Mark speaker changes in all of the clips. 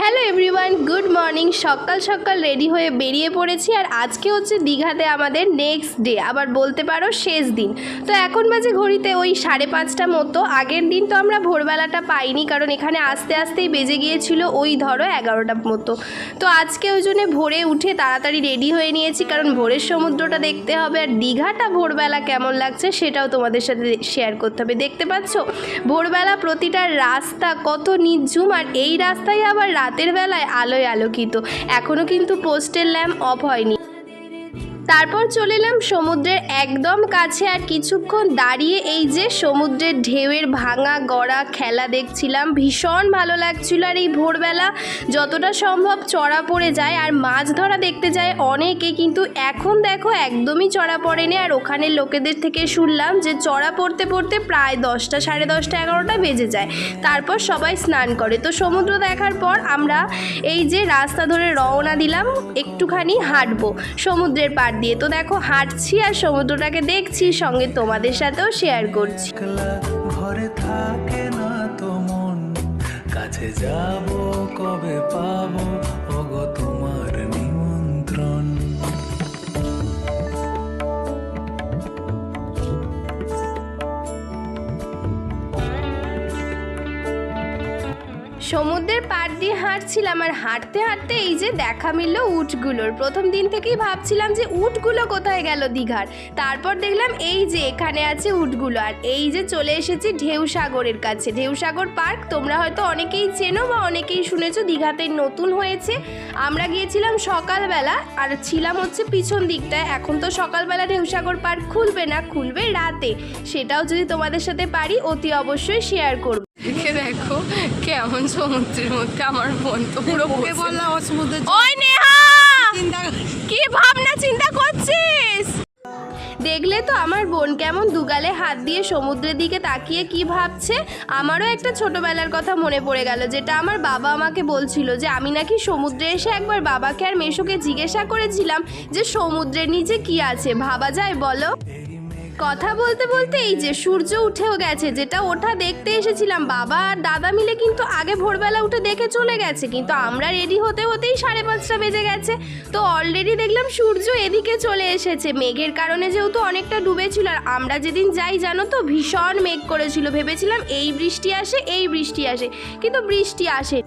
Speaker 1: Hello everyone, good morning. সকাল সকাল ready হয়ে বেরিয়ে পড়েছি আর আজকে হচ্ছে দীঘাতে আমাদের নেক্সট ডে, আবার বলতে পারো শেষ দিন। তো এখন বাজে ঘড়িতে ওই সাড়ে পাঁচটা মতো। আগের দিন তো আমরা ভোরবেলাটা পাইনি, কারণ এখানে আস্তে আস্তেই বেজে গিয়েছিল ওই ধরো এগারোটা মতো। তো আজকে ওই জন্য ভোরে উঠে তাড়াতাড়ি রেডি হয়ে নিয়েছি, কারণ ভোরের সমুদ্রটা দেখতে হবে আর দীঘাটা ভোরবেলা কেমন লাগছে সেটাও তোমাদের সাথে শেয়ার করতে হবে। দেখতে পাচ্ছ? ভোরবেলা প্রতিটা রাস্তা কত নির্ঝুম, আর এই রাস্তায় আবার রাতের বেলায় আলোয় আলোকিত। এখনও কিন্তু পোস্টের ল্যাম্প অফ হয়নি। তারপর চলে এলাম সমুদ্রের একদম কাছে আর কিছুক্ষণ দাঁড়িয়ে এই যে সমুদ্রের ঢেউয়ের ভাঙা গড়া খেলা দেখছিলাম। ভীষণ ভালো লাগছিল আর এই ভোরবেলা যতটা সম্ভব চড়া পড়ে যায় আর মাছ ধরা দেখতে যায় অনেকে, কিন্তু এখন দেখো একদমই চড়া পড়েনি। আর ওখানে লোকেদের থেকে শুনলাম যে চড়া পড়তে পড়তে প্রায় দশটা, সাড়ে দশটা, এগারোটা বেজে যায়। তারপর সবাই স্নান করে। তো সমুদ্র দেখার পর আমরা এই যে রাস্তা ধরে রওনা দিলাম, একটুখানি হাঁটবো সমুদ্রের পাড় দিয়ে। তো দেখো, হাঁটছি আর সমুদ্রটাকে দেখছি, সঙ্গে তোমাদের সাথেও শেয়ার করছি।
Speaker 2: ঘরে থাকে না তো মন। কাছে যাব কবে পাবো
Speaker 1: সমুদ্রের পাড় দিয়ে হাঁটছিলাম আর হাঁটতে হাঁটতে এই যে দেখা মিললো উটগুলোর। প্রথম দিন থেকেই ভাবছিলাম যে উটগুলো কোথায় গেল দীঘার। তারপর দেখলাম এই যে এখানে আছে উটগুলো আর এই যে চলে এসেছি ঢেউ সাগরের কাছে। ঢেউ সাগর পার্ক তোমরা হয়তো অনেকেই চেনো বা অনেকেই শুনেছো দীঘাতে নতুন হয়েছে। আমরা গিয়েছিলাম সকালবেলা আর ছিলাম হচ্ছে পিছন দিকটায়। এখন তো সকালবেলা ঢেউসাগর পার্ক খুলবে না, খুলবে রাতে। সেটাও যদি তোমাদের সাথে পারি অতি অবশ্যই শেয়ার করব।
Speaker 3: দেখে দেখো কেমন সমুদ্রের মধ্যে আমার বোন তো পুরো
Speaker 4: ওকে বললাম ও সমুদ্রে
Speaker 1: ওই নেহা! কি ভাবনা চিন্তা করছিস? দেখলে তো আমার বোন কেমন দুগালে হাত দিয়ে সমুদ্রের দিকে তাকিয়ে কি ভাবছে? আমারও একটা ছোটবেলার কথা মনে পড়ে গেল যেটা আমার বাবা আমাকে বলছিল যে আমি নাকি সমুদ্রে এসে একবার বাবাকে আর মেশোকে জিজ্ঞাসা করেছিলাম যে সমুদ্রের নিচে কি আছে। ভাবা যায় বলো? কথা বলতে বলতে এই যে সূর্য উঠেও গেছে, যেটা ওঠা দেখতে এসেছিলাম, বাবা আর দাদা মিলে কিন্তু আগে ভোরবেলা উঠে দেখে চলে গেছে, কিন্তু আমরা রেডি হতে হতেই সাড়ে পাঁচটা বেজে গেছে। তো অলরেডি দেখলাম সূর্য এদিকে চলে এসেছে, মেঘের কারণে যেহেতু অনেকটা ডুবেছিল, আর আমরা যেদিন যাই, জানো তো, ভীষণ মেঘ করেছিল, ভেবেছিলাম এই বৃষ্টি আসে, এই বৃষ্টি আসে, কিন্তু বৃষ্টি আসে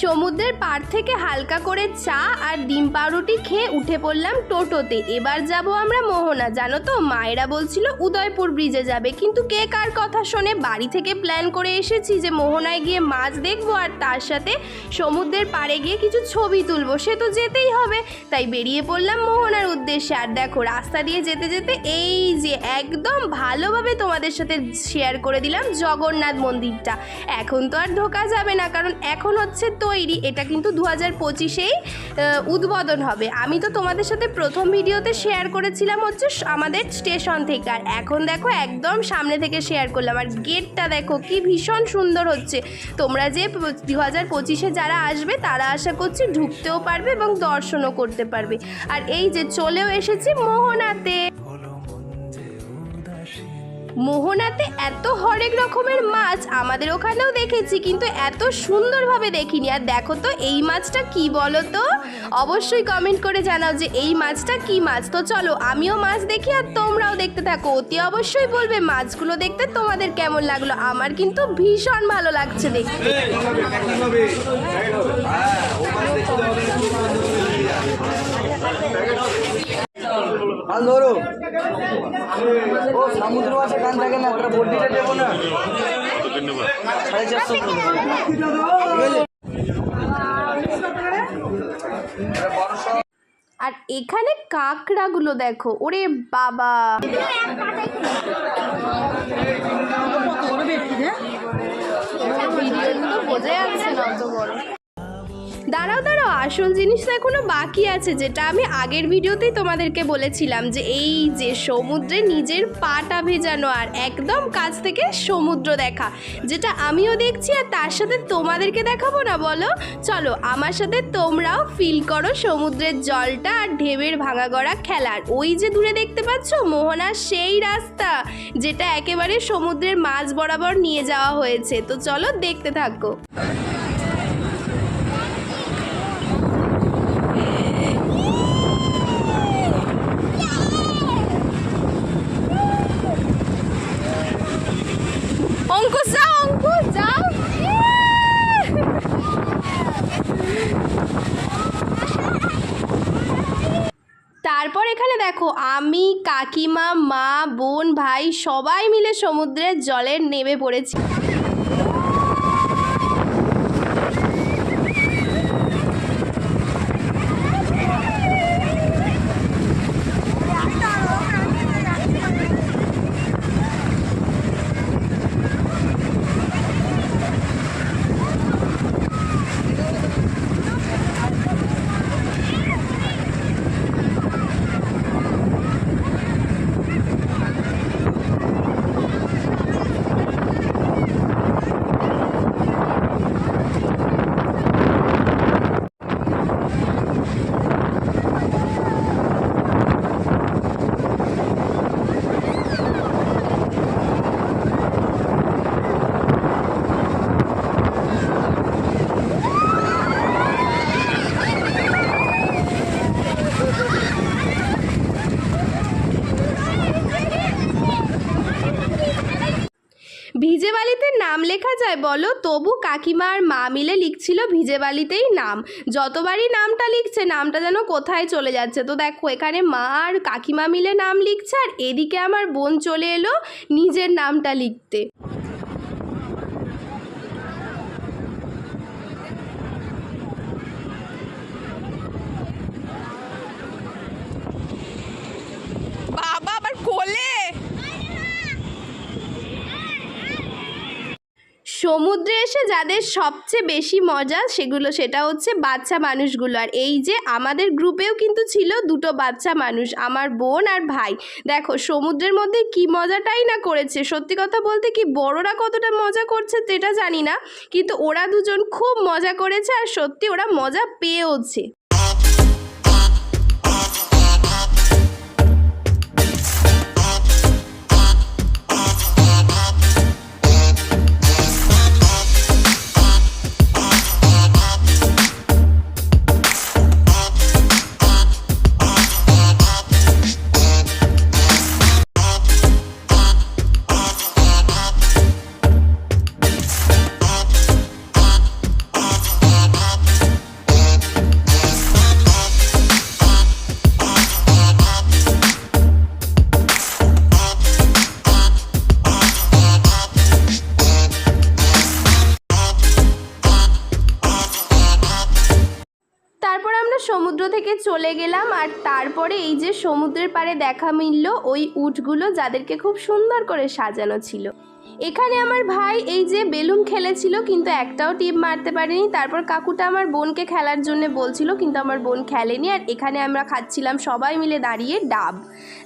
Speaker 1: সমুদ্রের পাড় থেকে হালকা করে চা আর ডিম পাউরুটি খেয়ে উঠে পড়লাম টোটোতে। এবার যাব আমরা মোহনা। জানো তো, মায়েরা বলছিল উদয়পুর ব্রিজে যাবে। কিন্তু কে কার কথা শুনে? বাড়ি থেকে প্ল্যান করে এসেছি যে মোহনায় গিয়ে মাছ দেখব আর তার সাথে সমুদ্রের পাড়ে গিয়ে কিছু ছবি তুলবো। সে তো যেতেই হবে। তাই বেরিয়ে পড়লাম মোহনার উদ্দেশ্যে। আর দেখো, রাস্তা দিয়ে যেতে যেতে এই যে একদম ভালোভাবে তোমাদের সাথে শেয়ার করে দিলাম জগন্নাথ মন্দিরটা। এখন তো আর ঢোকা যাবে না, কারণ এখন হচ্ছে তৈরি, এটা কিন্তু দু হাজার পঁচিশেই উদ্বোধন হবে। আমি তো তোমাদের সাথে প্রথম ভিডিওতে শেয়ার করেছিলাম হচ্ছে আমাদের স্টেশন থেকে। আর এখন দেখো একদম সামনে থেকে শেয়ার করলাম। আর গেটটা দেখো কি ভীষণ সুন্দর হচ্ছে। তোমরা যে দু হাজার পঁচিশে যারা আসবে, তারা আশা করছি ঢুকতেও পারবে এবং দর্শনও করতে পারবে। আর এই যে চলেও এসেছি মোহনাতে। মোহনাতে এত হরেক রকমের মাছ আমাদের ওখানেও দেখেছি, কিন্তু এত সুন্দরভাবে দেখিনি। আর দেখো তো, এই মাছটা কি বলো তো? অবশ্যই কমেন্ট করে জানাও যে এই মাছটা কি মাছ? তো চলো, আমিও মাছ দেখি আর তোমরাও দেখতে থাকো। অতি অবশ্যই বলবে মাছগুলো দেখতে তোমাদের কেমন লাগল। আমার কিন্তু ভীষণ ভালো লাগছে দেখতে।
Speaker 5: মাল ধরো। ও সমুদ্র আছে কান থাকে না ওটা দেবো না। সাড়ে চারশো
Speaker 1: আর এখানে কাঁকড়াগুলো দেখো ওরে বাবা। বোঝা যাচ্ছে। দাঁড়াও দাঁড়াও, আসল জিনিস তো এখনও বাকি আছে, যেটা আমি আগের ভিডিওতেই তোমাদেরকে বলেছিলাম যে এই যে সমুদ্রে নিজের পাটা ভেজানো আর একদম কাছ থেকে সমুদ্র দেখা, যেটা আমিও দেখছি আর তার সাথে তোমাদেরকে দেখাবো না, বলো? চলো, আমার সাথে তোমরাও ফিল করো সমুদ্রের জলটা আর ঢেউয়ের ভাঙা গড়া খেলার ওই যে দূরে দেখতে পাচ্ছ, মোহনার সেই রাস্তা, যেটা একেবারে সমুদ্রের মাঝ বরাবর নিয়ে যাওয়া হয়েছে। তো চলো দেখতে থাকো। কাকিমা মা বোন ভাই সবাই মিলে সমুদ্রের জলে নেমে পড়েছি। নাম লেখা যায় বলো? তবু কাকিমা আর মা মিলে লিখছিল ভিজে বালিতেই নাম। যতবারই নামটা লিখছে, নামটা যেন কোথায় চলে যাচ্ছে? তো দেখো, এখানে মা আর কাকিমা মিলে নাম লিখছে আর এদিকে আমার বোন চলে এলো নিজের নামটা লিখতে
Speaker 3: বাবা আবার কোলে
Speaker 1: সমুদ্রে এসে যাদের সবচেয়ে বেশি মজা সেগুলো সেটা হচ্ছে বাচ্চা মানুষগুলো। আর এই যে আমাদের গ্রুপেও কিন্তু ছিল দুটো বাচ্চা মানুষ, আমার বোন আর ভাই। দেখো, সমুদ্রের মধ্যে কি মজাটাই না করেছে। সত্যি কথা বলতে কি বড়রা কতটা মজা করছে সেটা জানি না, কিন্তু ওরা দুজন খুব মজা করেছে আর সত্যি ওরা মজা পেয়েওছে। আমরা সমুদ্র থেকে চলে গেলাম আর তারপরে এই যে সমুদ্রের পাড়ে দেখা মিলল ওই উটগুলো যাদেরকে খুব সুন্দর করে সাজানো ছিল। এখানে আমার ভাই এই যে বেলুন খেলেছিল, কিন্তু একটাও টিপ মারতে পারেনি। তারপর কাকুটা আমার বোনকে খেলার জন্য বলছিল, কিন্তু আমার বোন খেলেনি। আর এখানে আমরা খাচ্ছিলাম সবাই মিলে দাঁড়িয়ে ডাব।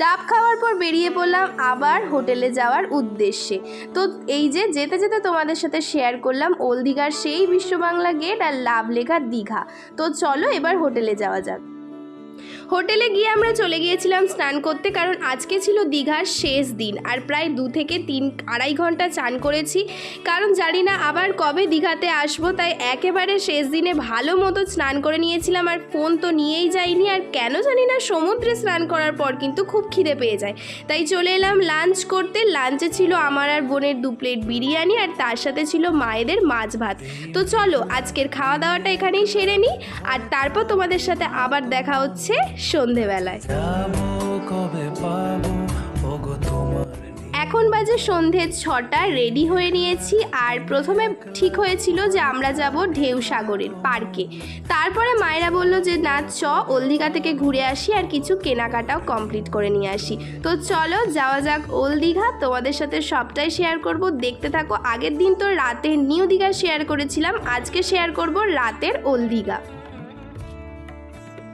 Speaker 1: ডাব খাওয়ার পর বেরিয়ে পড়লাম আবার হোটেলে যাওয়ার উদ্দেশ্যে। তো এই যে যেতে যেতে তোমাদের সাথে শেয়ার করলাম ওল দীঘার সেই বিশ্ববাংলা গেট আর লাভ লেখা দীঘা। তো চলো এবার হোটেলে যাওয়া যাক। হোটেলে গিয়ে আমরা চলে গিয়েছিলাম স্নান করতে, কারণ আজকে ছিল দীঘার শেষ দিন। আর প্রায় দু থেকে তিন, আড়াই ঘণ্টা চান করেছি। কারণ জানি না আবার কবে দীঘাতে আসব, তাই একেবারে শেষ দিনে ভালো মতো স্নান করে নিয়েছিলাম। আর ফোন তো নিয়েই যাইনি, আর কেন জানি না সমুদ্রে স্নান করার পর কিন্তু খুব খিদে পেয়ে যায়। তাই চলে এলাম লাঞ্চ করতে। লাঞ্চে ছিল আমার আর বোনের দু প্লেট বিরিয়ানি, আর তার সাথে ছিল মায়েদের মাছ ভাত। তো চলো, আজকের খাওয়া দাওয়াটা এখানেই সেরে নিই। আর তারপর তোমাদের সাথে আবার দেখা হচ্ছে সন্ধেবেলায়। এখন বাজে সন্ধে ছটা রেডি হয়ে নিয়েছি। আর প্রথমে ঠিক হয়েছিল যে আমরা যাব ঢেউ সাগরের পার্কে। তারপরে মায়েরা বলল যে, না, চ, ওলদিঘা থেকে ঘুরে আসি আর কিছু কেনাকাটাও কমপ্লিট করে নিয়ে আসি। তো চলো, যাওয়া যাক ওল দীঘা তোমাদের সাথে সবটাই শেয়ার করব। দেখতে থাকো, আগের দিন তো রাতের নিউ দীঘা শেয়ার করেছিলাম। আজকে শেয়ার করব রাতের ওল দীঘা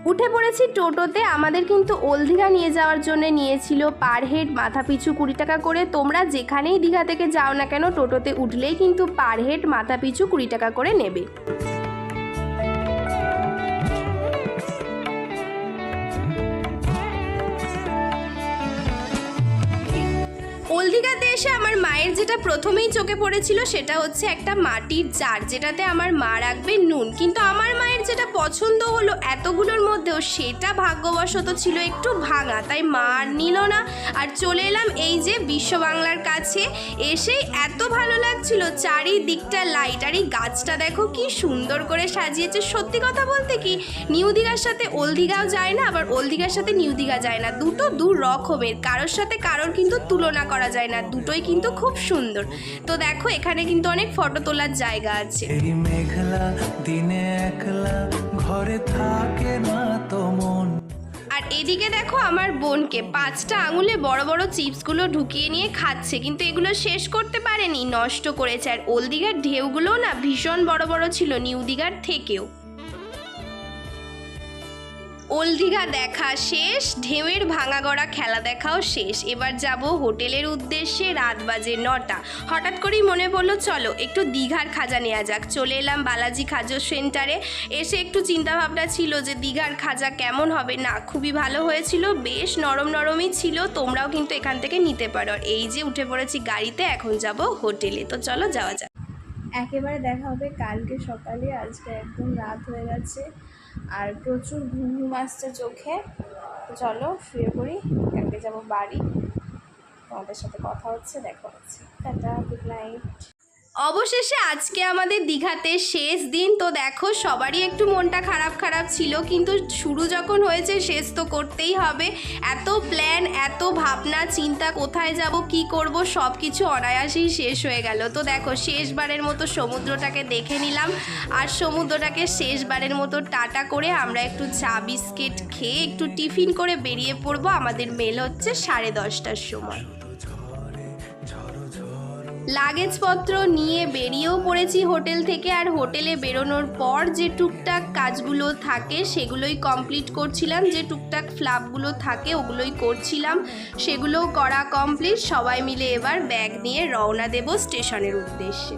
Speaker 1: উঠে পড়েছি টোটোতে। আমাদের কিন্তু ওল দীঘা নিয়ে যাওয়ার জন্য নিয়েছিল পার হেড, মাথা পিছু কুড়ি টাকা করে। তোমরা যেখানেই দীঘা থেকে যাও না কেন, টোটোতে উঠলেই কিন্তু পার হেড, মাথা পিছু কুড়ি টাকা করে নেবে। ওল দীঘাতে এসে আমার মায়ের যেটা প্রথমেই চোখে পড়েছিল সেটা হচ্ছে একটা মাটির জার, যেটাতে আমার মা রাখবে নুন। কিন্তু আমার মায়ের যেটা পছন্দ হলো এতগুলোর মধ্যেও সেটা ভাগ্যবশত ছিল একটু ভাঙা। তাই মা আর নিল না। আর চলে এলাম এই যে বিশ্ব বাংলার কাছে। এসেই এত ভালো লাগছিল চারিদিকটা লাইট আর এই গাছটা দেখো কি সুন্দর করে সাজিয়েছে। সত্যি কথা বলতে কি নিউ দীঘার সাথে ওল্ড দীঘাও যায় না, আবার ওল্ড দীঘার সাথে নিউ দীঘা যায় না। দুটো দু রকমের কারোর সাথে কারোর কিন্তু তুলনা করা যায় না। দুটোই কিন্তু খুব সুন্দর। তো দেখো এখানে কিন্তু অনেক ফটো তোলার জায়গা আছে।
Speaker 2: এই মেঘলা দিনে একলা ঘরে থাকে না তো মন।
Speaker 1: আর এদিকে দেখো আমার বোনকে পাঁচটা আঙুলে বড় বড় চিপসগুলো ঢুকিয়ে নিয়ে খাচ্ছে কিন্তু এগুলো শেষ করতে পারেনি নষ্ট করেছে। আর ওল্ড দীঘার ঢেউগুলোও না ভীষণ বড় বড় ছিল নিউ দীঘার থেকেও। ওল্ড দীঘা দেখা শেষ, ঢেউয়ের ভাঙা গড়া খেলা দেখাও শেষ। এবার যাব হোটেলের উদ্দেশ্যে রাত বাজে নটা। হঠাৎ করেই মনে পড়ল, চলো একটু দীঘার খাজা নেওয়া যাক। চলে এলাম বালাজি খাজো সেন্টারে। এসে একটু চিন্তাভাবনা ছিল যে দীঘার খাজা কেমন হবে? না, খুবই ভালো হয়েছিল, বেশ নরম নরমই ছিল। তোমরাও কিন্তু এখান থেকে নিতে পারো। এই যে উঠে পড়েছি গাড়িতে, এখন যাব হোটেলে। তো চলো যাওয়া যাক।
Speaker 4: একেবারে দেখা হবে কালকে সকালে। আজকে একদম রাত হয়ে গেছে। আর প্রচুর ঘুম ঘুম আসছে চোখে। তো চলো, শুয়ে পড়ি। কালকে যাব বাড়ি। তোমাদের সাথে কথা হচ্ছে, দেখা হচ্ছে। টাটা গুড নাইট
Speaker 1: অবশেষে আজকে আমাদের দীঘাতে শেষ দিন। তো দেখো, সবারই একটু মনটা খারাপ খারাপ ছিল, কিন্তু শুরু যখন হয়েছে, শেষ তো করতেই হবে। এত প্ল্যান এত ভাবনা, চিন্তা, কোথায় যাব, কি করব সব কিছু অনায়াসেই শেষ হয়ে গেল। তো দেখো, শেষবারের মতো সমুদ্রটাকে দেখে নিলাম, আর সমুদ্রটাকে শেষবারের মতো টাটা করে আমরা একটু চা, বিস্কিট খেয়ে একটু টিফিন করে বেরিয়ে পড়ব। আমাদের মেল হচ্ছে সাড়ে দশটার সময়। লাগেজপত্র নিয়ে বেরিয়েও পড়েছি হোটেল থেকে আর হোটেলে বেরোনোর পর যে টুকটাক কাজগুলো থাকে সেগুলোই কমপ্লিট করছিলাম, যে টুকটাক ফ্লাপগুলো থাকে ওগুলোই করছিলাম, সেগুলোও করা কমপ্লিট সবাই মিলে এবার ব্যাগ নিয়ে রওনা দেব স্টেশনের উদ্দেশ্যে।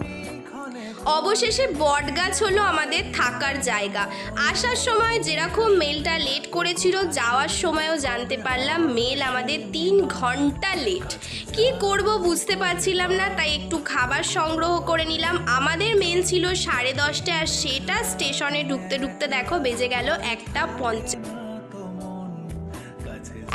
Speaker 1: অবশেষে বটগাছ হলো আমাদের থাকার জায়গা। আসার সময় যেরকম মেলটা লেট করেছিল, যাওয়ার সময়ও জানতে পারলাম মেল আমাদের তিন ঘণ্টা লেট কি করব বুঝতে পারছিলাম না, তাই একটু খাবার সংগ্রহ করে নিলাম। আমাদের মেল ছিল সাড়ে দশটা আর সেটা স্টেশনে ঢুকতে ঢুকতে দেখো বেজে গেল একটা পঞ্চাশ।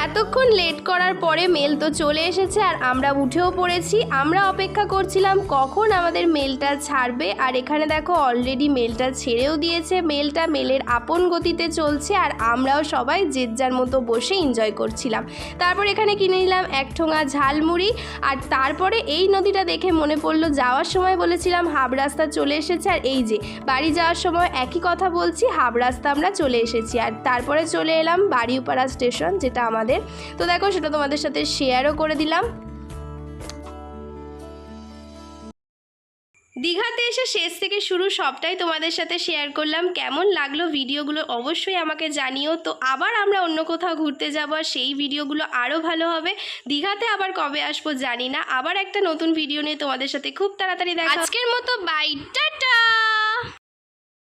Speaker 1: এতক্ষণ লেট করার পরে মেল তো চলে এসেছে আর আমরা উঠেও পড়েছি। আমরা অপেক্ষা করছিলাম কখন আমাদের মেলটা ছাড়বে আর এখানে দেখো অলরেডি মেলটা ছেড়েও দিয়েছে। মেলটা মেলের আপন গতিতে চলছে আর আমরাও সবাই যে যার মতো বসে এনজয় করছিলাম। তারপর এখানে কিনে নিলাম এক ঠোঙা ঝালমুড়ি আর তারপরে এই নদীটা দেখে মনে পড়ল, যাওয়ার সময় বলেছিলাম হাব রাস্তা চলে এসেছে আর এই যে, বাড়ি যাওয়ার সময় একই কথা বলছি, হাব রাস্তা আমরা চলে এসেছি। আর তারপরে চলে এলাম বাড়িউপাড়া স্টেশন যেটা আমাদের তো দেখো, সেটা তোমাদের সাথে শেয়ারও করে দিলাম। দীঘাতে এসে শেষ থেকে শুরু সবটাই তোমাদের সাথে শেয়ার করলাম। কেমন লাগল ভিডিওগুলো অবশ্যই আমাকে জানিও। তো আবার আমরা অন্য কোথাও ঘুরতে যাব আর সেই ভিডিওগুলো আরও ভালো হবে। দীঘাতে আবার কবে আসব জানি না। আবার একটা নতুন ভিডিও নিয়ে তোমাদের সাথে খুব তাড়াতাড়ি দেখা আজকের মতো বাই টাটা!